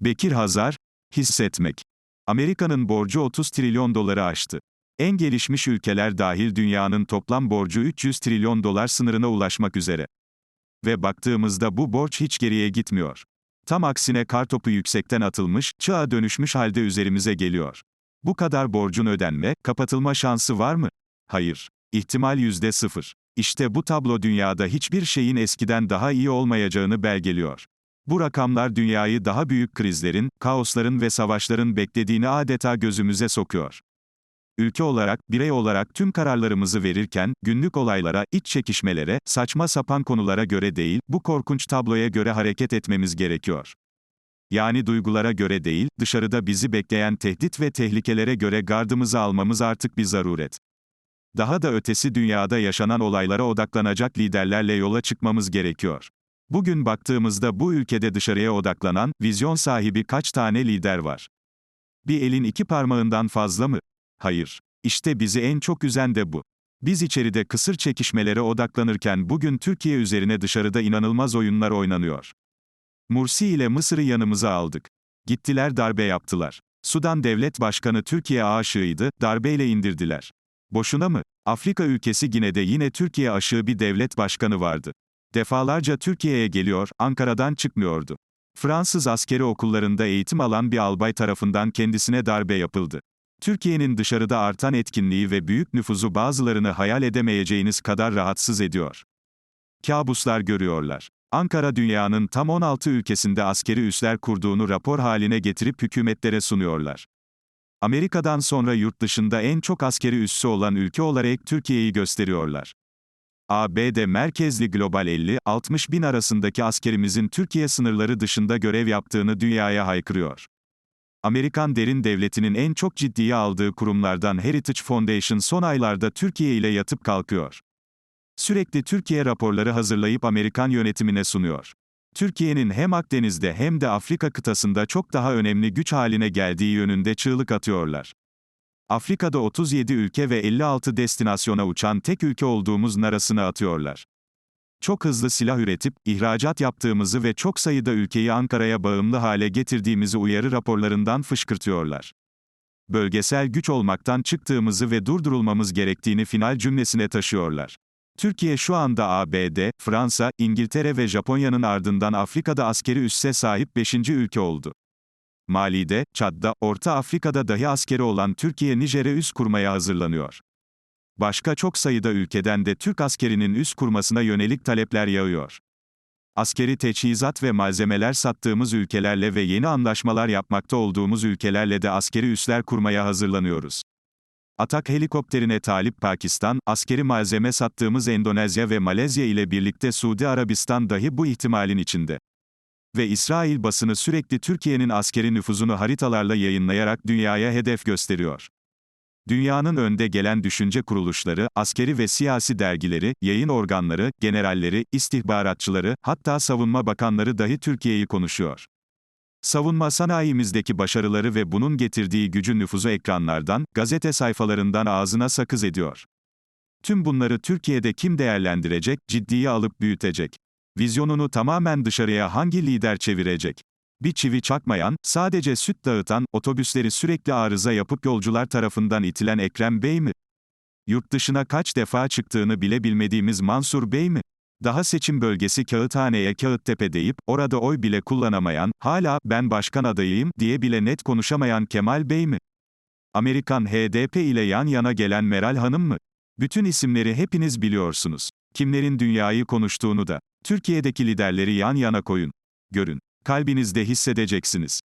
Bekir Hazar, hissetmek. Amerika'nın borcu 30 trilyon doları aştı. En gelişmiş ülkeler dahil dünyanın toplam borcu 300 trilyon dolar sınırına ulaşmak üzere. Ve baktığımızda bu borç hiç geriye gitmiyor. Tam aksine kartopu yüksekten atılmış, çığa dönüşmüş halde üzerimize geliyor. Bu kadar borcun ödenme, kapatılma şansı var mı? Hayır. İhtimal yüzde sıfır. İşte bu tablo dünyada hiçbir şeyin eskiden daha iyi olmayacağını belgeliyor. Bu rakamlar dünyayı daha büyük krizlerin, kaosların ve savaşların beklediğini adeta gözümüze sokuyor. Ülke olarak, birey olarak tüm kararlarımızı verirken, günlük olaylara, iç çekişmelere, saçma sapan konulara göre değil, bu korkunç tabloya göre hareket etmemiz gerekiyor. Yani duygulara göre değil, dışarıda bizi bekleyen tehdit ve tehlikelere göre gardımızı almamız artık bir zaruret. Daha da ötesi dünyada yaşanan olaylara odaklanacak liderlerle yola çıkmamız gerekiyor. Bugün baktığımızda bu ülkede dışarıya odaklanan, vizyon sahibi kaç tane lider var? Bir elin iki parmağından fazla mı? Hayır. İşte bizi en çok üzen de bu. Biz içeride kısır çekişmelere odaklanırken bugün Türkiye üzerine dışarıda inanılmaz oyunlar oynanıyor. Mursi ile Mısır'ı yanımıza aldık. Gittiler darbe yaptılar. Sudan Devlet Başkanı Türkiye aşığıydı, darbeyle indirdiler. Boşuna mı? Afrika ülkesi Gine'de yine Türkiye aşığı bir devlet başkanı vardı. Defalarca Türkiye'ye geliyor, Ankara'dan çıkmıyordu. Fransız askeri okullarında eğitim alan bir albay tarafından kendisine darbe yapıldı. Türkiye'nin dışarıda artan etkinliği ve büyük nüfuzu bazılarını hayal edemeyeceğiniz kadar rahatsız ediyor. Kabuslar görüyorlar. Ankara dünyanın tam 16 ülkesinde askeri üsler kurduğunu rapor haline getirip hükümetlere sunuyorlar. Amerika'dan sonra yurt dışında en çok askeri üssü olan ülke olarak Türkiye'yi gösteriyorlar. ABD merkezli Global 50, 60 bin arasındaki askerimizin Türkiye sınırları dışında görev yaptığını dünyaya haykırıyor. Amerikan derin devletinin en çok ciddiye aldığı kurumlardan Heritage Foundation son aylarda Türkiye ile yatıp kalkıyor. Sürekli Türkiye raporları hazırlayıp Amerikan yönetimine sunuyor. Türkiye'nin hem Akdeniz'de hem de Afrika kıtasında çok daha önemli güç haline geldiği yönünde çığlık atıyorlar. Afrika'da 37 ülke ve 56 destinasyona uçan tek ülke olduğumuz narasını atıyorlar. Çok hızlı silah üretip, ihracat yaptığımızı ve çok sayıda ülkeyi Ankara'ya bağımlı hale getirdiğimizi uyarı raporlarından fışkırtıyorlar. Bölgesel güç olmaktan çıktığımızı ve durdurulmamız gerektiğini final cümlesine taşıyorlar. Türkiye şu anda ABD, Fransa, İngiltere ve Japonya'nın ardından Afrika'da askeri üsse sahip 5. ülke oldu. Mali'de, Çad'da, Orta Afrika'da dahi askeri olan Türkiye Nijer'e üs kurmaya hazırlanıyor. Başka çok sayıda ülkeden de Türk askerinin üs kurmasına yönelik talepler yağıyor. Askeri teçhizat ve malzemeler sattığımız ülkelerle ve yeni anlaşmalar yapmakta olduğumuz ülkelerle de askeri üsler kurmaya hazırlanıyoruz. Atak helikopterine talip Pakistan, askeri malzeme sattığımız Endonezya ve Malezya ile birlikte Suudi Arabistan dahi bu ihtimalin içinde. Ve İsrail basını sürekli Türkiye'nin askeri nüfuzunu haritalarla yayınlayarak dünyaya hedef gösteriyor. Dünyanın önde gelen düşünce kuruluşları, askeri ve siyasi dergileri, yayın organları, generalleri, istihbaratçıları, hatta savunma bakanları dahi Türkiye'yi konuşuyor. Savunma sanayimizdeki başarıları ve bunun getirdiği gücü nüfuzu ekranlardan, gazete sayfalarından ağzına sakız ediyor. Tüm bunları Türkiye'de kim değerlendirecek, ciddiye alıp büyütecek? Vizyonunu tamamen dışarıya hangi lider çevirecek? Bir çivi çakmayan, sadece süt dağıtan, otobüsleri sürekli arıza yapıp yolcular tarafından itilen Ekrem Bey mi? Yurt dışına kaç defa çıktığını bile bilmediğimiz Mansur Bey mi? Daha seçim bölgesi Kağıthane'ye Kağıttepe deyip, orada oy bile kullanamayan, hala, ben başkan adayıyım, diye bile net konuşamayan Kemal Bey mi? Amerikan HDP ile yan yana gelen Meral Hanım mı? Bütün isimleri hepiniz biliyorsunuz. Kimlerin dünyayı konuştuğunu da. Türkiye'deki liderleri yan yana koyun. Görün. Kalbinizde hissedeceksiniz.